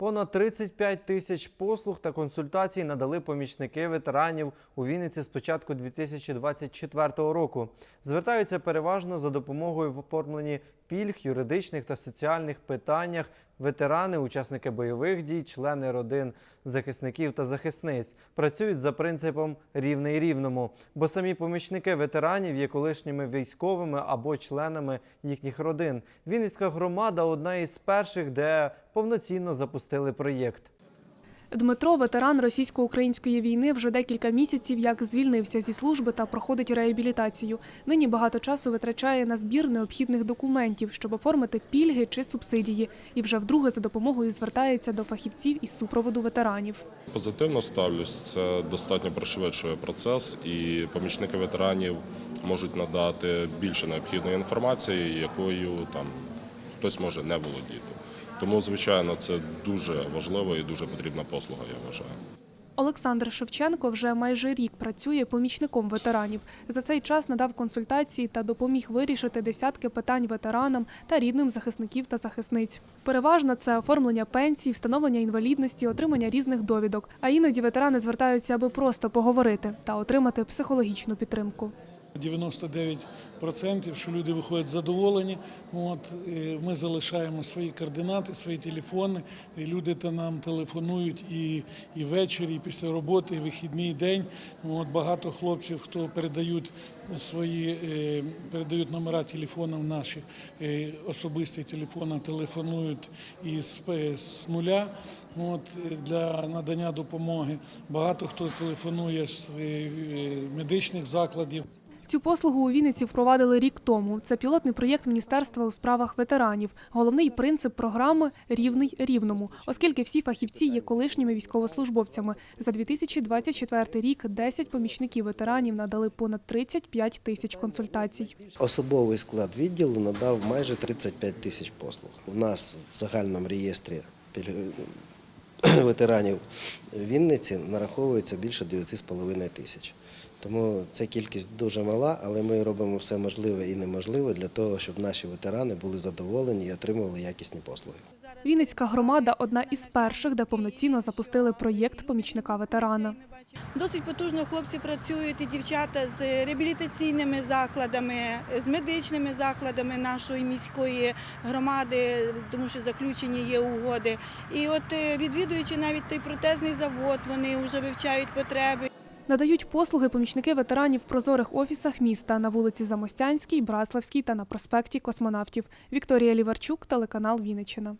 Понад 35 тисяч послуг та консультацій надали помічники ветеранів у Вінниці з початку 2024 року. Звертаються переважно за допомогою в оформленні пільг, юридичних та соціальних питаннях. Ветерани, учасники бойових дій, члени родин захисників та захисниць працюють за принципом рівний рівному, бо самі помічники ветеранів є колишніми військовими або членами їхніх родин. Вінницька громада одна із перших, де повноцінно запустили проєкт. Дмитро, ветеран російсько-української війни, вже декілька місяців як звільнився зі служби та проходить реабілітацію. Нині багато часу витрачає на збір необхідних документів, щоб оформити пільги чи субсидії, і вже вдруге за допомогою звертається до фахівців із супроводу ветеранів. Позитивно ставлюсь, це достатньо пришвидшує процес, і помічники ветеранів можуть надати більше необхідної інформації, якою там хтось може не володіти. Тому, звичайно, це дуже важлива і дуже потрібна послуга, я вважаю. Олександр Шевченко вже майже рік працює помічником ветеранів. За цей час надав консультації та допоміг вирішити десятки питань ветеранам та рідним захисників та захисниць. Переважно це оформлення пенсій, встановлення інвалідності, отримання різних довідок. А іноді ветерани звертаються, аби просто поговорити та отримати психологічну підтримку. 99%, що люди виходять задоволені. От, ми залишаємо свої координати, свої телефони. І люди та нам телефонують і, і ввечері, і після роботи, і вихідний день. От, багато хлопців, хто передають свої е, передають номера телефонів наших е, особистих телефонів, телефонують із, е, з нуля. От, для надання допомоги багато хто телефонує з медичних закладів. Цю послугу у Вінниці впровадили рік тому. Це пілотний проєкт Міністерства у справах ветеранів. Головний принцип програми рівний рівному, оскільки всі фахівці є колишніми військовослужбовцями. За 2024 рік 10 помічників ветеранів надали понад 35 тисяч консультацій. Особовий склад відділу надав майже 35 тисяч послуг. У нас в загальному реєстрі ветеранів Вінниці нараховується більше 9,5 тисяч. Тому ця кількість дуже мала, але ми робимо все можливе і неможливе для того, щоб наші ветерани були задоволені і отримували якісні послуги. Вінницька громада одна із перших, де повноцінно запустили проєкт помічника ветерана. Досить потужно хлопці працюють і дівчата з реабілітаційними закладами, з медичними закладами нашої міської громади, тому що заключені є угоди. І от е, відвідуючи навіть той протезний завод, вони вже вивчають потреби. Надають послуги помічники ветеранів в прозорих офісах міста на вулиці Замостянській, Браславській та на проспекті Космонавтів. Вікторія Ліварчук, телеканал Вінниччина.